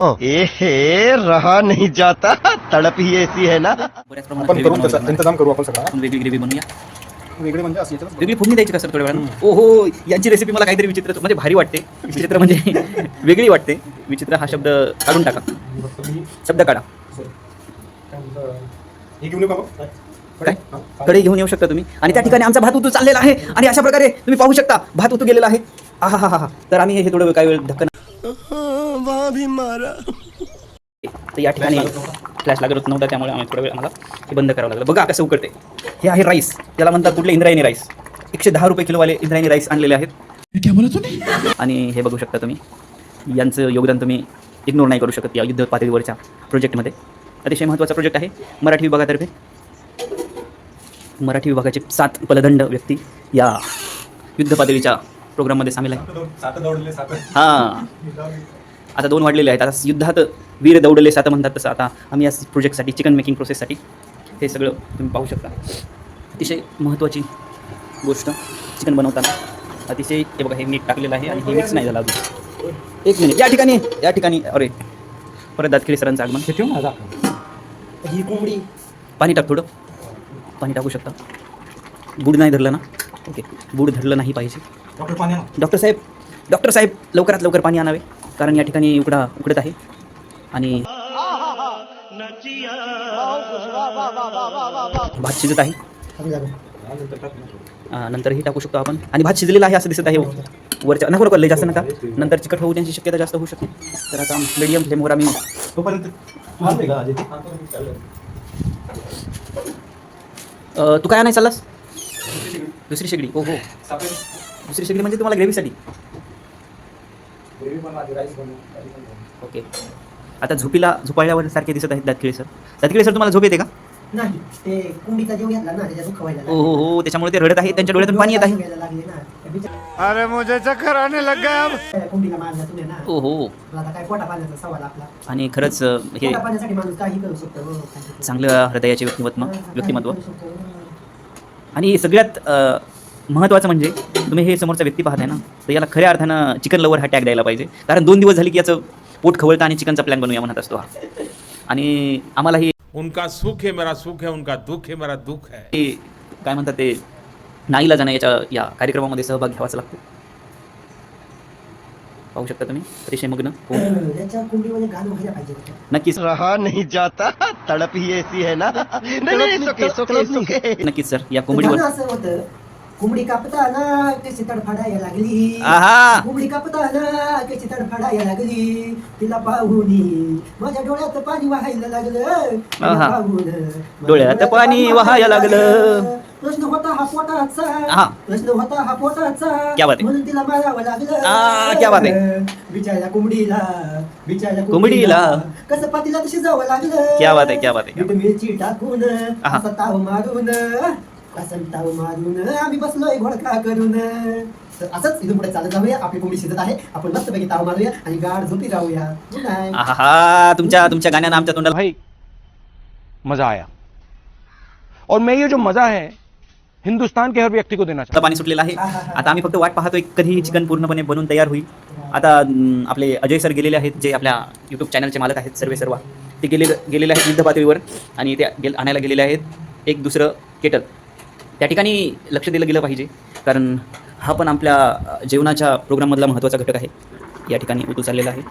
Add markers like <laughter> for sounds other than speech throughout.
ए हे रहा नहीं जाता। तड़प ही ऐसी है ना। बऱ्याच प्रमाणात आपण gravy करून त्याचा बनवावी लागणार. इंतजाम करू आपण सगळा. आपण वेगळी ग्रेव्ही बनवूया. वेगळे म्हणजे असं वेगळी फोडणी द्यायची का सर थोड्या वेळानं? ओहो यांची रेसिपी मला काहीतरी विचित्र म्हणजे भारी वाटते. विचित्र म्हणजे <laughs> वेगळी वाटते. विचित्र हा शब्द काढून टाका. फक्त मी शब्द काढा. काय म्हणता, हे घेऊन येऊ का मग? काय? हा. कडे घेऊन येऊ शकता तुम्ही? आणि त्या ठिकाणी आमचा भात उतू चाललेला आहे. आणि अशा प्रकारे तुम्ही पाहू शकता भात उतू गेलेला आहे. हा हा हा तर आम्ही हे थोडं काही वेळ धक्कन तर या ठिकाणी फ्लॅश लागत नव्हता त्यामुळे आम्ही थोडा वेळ आम्हाला हे बंद करावं लागलं. बघा कसं उकडते हे आहे राईस त्याला म्हणतात कुठले इंद्रायणी राईस एकशे दहा रुपये किलोवाले इंद्रायणी राईस आणलेले आहेत. आणि हे बघू शकता तुम्ही यांचं योगदान तुम्ही इग्नोर नाही करू शकत या युद्ध पातळीवरच्या प्रोजेक्टमध्ये अतिशय महत्त्वाचा प्रोजेक्ट आहे. मराठी विभागातर्फे मराठी विभागाचे सात पलदंड व्यक्ती या युद्ध पातळीच्या प्रोग्राममध्ये सामील आहे सात दौडले सात. हां. आता दोन वाढलेले आहेत. आता युद्धात वीर दौडले सात म्हणतात तसं. आता आम्ही या प्रोजेक्टसाठी चिकन मेकिंग प्रोसेससाठी हे सगळं तुम्ही पाहू शकता. अतिशय महत्त्वाची गोष्ट चिकन बनवताना. अतिशय हे बघा हे मीठ टाकलेलं आहे आणि हे मिक्स नाही झालं अजून. एक मिनिट या ठिकाणी या ठिकाणी. अरे परत दातखिळे सरांचं आगमन. हे ठेव ना ही कोंबडी. पाणी टाक थोडं. पाणी टाकू शकता. बूड नाही धरलं ना? ओके बूड धरलं नाही पाहिजे. डॉक्टर पाणी. डॉक्टर साहेब डॉक्टर साहेब लवकरात लवकर पाणी आणावे. कारण या ठिकाणी उकडा उकडत आहे. आणि भात शिजत आहे. आ, नंतर हे टाकू शकतो आपण. आणि भात शिजलेला आहे असं दिसत आहे. वरच्या नको नको लय जास्त नका. नंतर चिकट होऊ त्यांची शक्यता जास्त होऊ शकते. तर आता मिडियम फ्लेमवर आम्ही तू काय नाही चाललास? दुसरी शेगडी. हो हो. दुसरी शेगडी म्हणजे तुम्हाला ग्रेव्हीसाठी ओके. आता झोपीला झोपाळ्यावर सारखे दिसत आहेत दातकिळे सर दातकिळे सर तुम्हाला झोप येते का? नाही ते कोंबडीचा जीव घेतला ना हो हो हो त्याच्यामुळे ते रडत आहे त्यांच्या डोळ्यातून पाणी येत आहे. लागले ना त्या बिचाऱ्या अरे मुझे चक्कर आने लग गया अब. कोंबडीला मारला तुम्ही ना. हो हो. आता काय पोटा पाण्याचा सवाल आपला. आणि खरंच अ, हे पोटा पाण्यासाठी माणूस काही करू शकतो हो. चांगलं हृदयाचे व्यक्तिमत्व काही व्यक्तिमत्व. करू शकतो. आणि सगळ्यात अ, महत्त्वाचं म्हणजे तुम्ही हे समोरचा व्यक्ती पाहताय ना तर याला खऱ्या अर्थानं चिकन लवर हा टॅग द्यायला पाहिजे. कारण दोन दिवस झाले की याचं पोट खवळतं आणि चिकनचा प्लॅन बनवूया म्हणत असतो हा. आणि आम्हाला ही उनका सुख है मेरा सुख है उनका दुख है मेरा दुख है. हे काय म्हणतात ते नाईला जाणं याच्या या कार्यक्रमामध्ये सहभाग घ्यावाच लागतो. पाहू शकता तुम्ही? अतिशय मग्न. होऊन. त्याच्या कोंबडीमध्ये गाणं व्हायला पाहिजे होतं. नक्कीच. रहा नहीं जाता. तड़प ही ऐसी है ना. नहीं नहीं नक्कीच सर. या कोंबडीवर असं होतं कोंबडी कापताना कशी तडफडायला लागली आहा कोंबडी कापताना कशी तडफडायला लागली तिला पाहुनी माझ्या डोळ्यात पाणी वाहायला लागलं तिला आहा. पाहून माझ्या डोळ्यात पाणी वाहायला लागलं. प्रश्न होता हा आहा. पोटाचा प्रश्न होता हा पोटाचा क्या बात आहे. म्हणून तिला मारावं लागलं क्या बात. बिचाऱ्या कोंबडीला बिचाऱ्या कोंबडीला. कसं पातीला शिजावं लागलं क्या बात आहे, क्या बात आहे. मीठ मिरची टाकून. असा ताव मारून असं ताव मारून आम्ही बसलोय घोडका करून. तर असंच इथून पुढे चालत जाऊया. आपली कोंबडी शिजत आहे. आपण मस्तपैकी ताव मारूया आणि गाड झोपी. आहा तुमच्या तुमच्या गाण्यानं आमच्या तोंडाला भाई मजा आया. और मैं ये जो मजा है हिंदुस्तान के हर व्यक्ति को देना चाहता आता पाणी सुटलेलं आहे. आता आम्ही फक्त वाट पाहतोय. कधी चिकन पूर्णपणे बनून तयार होईल. आता अं, आपले अजय सर गेलेले आहेत जे आपल्या यूट्यूब चॅनलचे मालक आहेत सर्वे सर्व. ते गेले गेलेले आहेत युद्ध पातळीवर आणि ते गेल आणायला गेलेले आहेत. एक दुसरं केटल. त्या ठिकाणी लक्ष दिलं गेलं पाहिजे. कारण हा पण आपल्या जेवणाच्या प्रोग्राममधला महत्त्वाचा घटक आहे. या ठिकाणी उतू चाललेला आहे.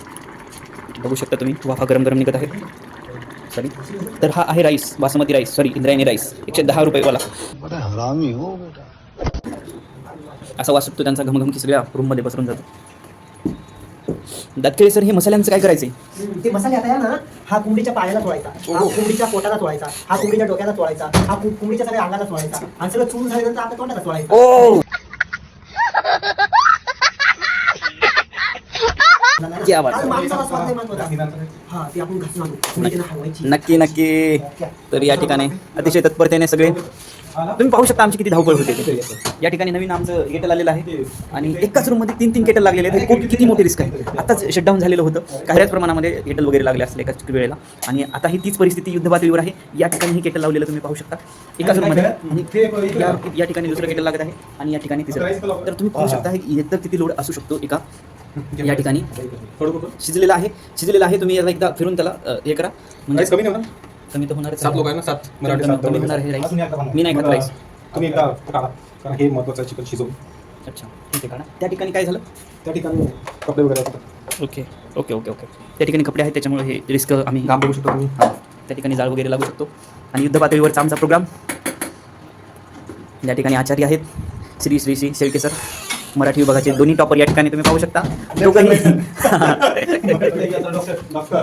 बघू शकता तुम्ही वाफा गरम गरम निघत आहे. सॉरी तर हा आहे rice basmati rice sorry Indrayani rice एकशे दहा रुपयेवाला असा वास सुटतो त्यांचा घमघम की सगळ्या रूममध्ये पसरून जातो. दातकेळे सर हे मसाल्यांचं काय करायचं ते मसाले आता या ना हा कोंबडीच्या पायाला तोडायचा हा कोंबडीच्या पोटाला तोडायचा हा कोंबडीच्या डोक्याला तोडायचा हा को- कोंबडीच्या सगळ्या अंगाला तोडायचा आणि सगळं चून झाल्यानंतर आपल्या तोंडाला क्या बात. हा हलवायची. नक्की नक्की. तर या ठिकाणी अतिशय तत्परतेने सगळे तुम्ही पाहू शकता आमची किती धावपळ होते. या ठिकाणी नवीन आमचं केटल आलेलं आहे. आणि एकाच रूममध्ये तीन तीन केटल लागलेले आहेत. खूप किती मोठी रिस्क आहे. आताच शटडाऊन झालेलं होतं. काहीच प्रमाणामध्ये केटल वगैरे लागले असले एकाच वेळेला. आणि आता ही तीच परिस्थिती युद्ध पातळीवर आहे. या ठिकाणी ही केटल लावलेलं तुम्ही पाहू शकता. एकाच रूममध्ये आणि या- ठिकाणी दुसरं केटल लागत आहे. आणि या ठिकाणी तिसरं. तर तुम्ही पाहू शकता की इथं किती लोड असू शकतो एका या ठिकाणी. शिजलेलं आहे. शिजलेलं आहे. तुम्ही याला एकदा फिरून त्याला हे करा. म्हणजे कमी कमी तर होणारच सात. लोक आहे ना? सात मराठी सात कमी. होणार आहे. राईस अजून एकदा बनवा. मी नाही खात राईस तुम्ही एकदा काढा कारण हे महत्वाचं आहे चिकन शिजवून. अच्छा. ठीक आहे काढा त्या ठिकाणी काय झालं? त्या ठिकाणी कपडे वगैरे आहेत. ओके. Okay okay okay. त्या ठिकाणी कपडे आहेत त्याच्यामुळे हे रिस्क आम्ही काम बघू शकता तुम्ही. हां. त्या ठिकाणी जाळ वगैरे लागू शकतो. आणि युद्ध पातळीवरचा आमचा प्रोग्राम या ठिकाणी आचार्य आहेत. श्री श्री श्री शेळके सर मराठी विभागाचे दोन्ही टॉपर या ठिकाणी तुम्ही पाहू शकता. <laughs> दोघंही <laughs> डॉक्टर.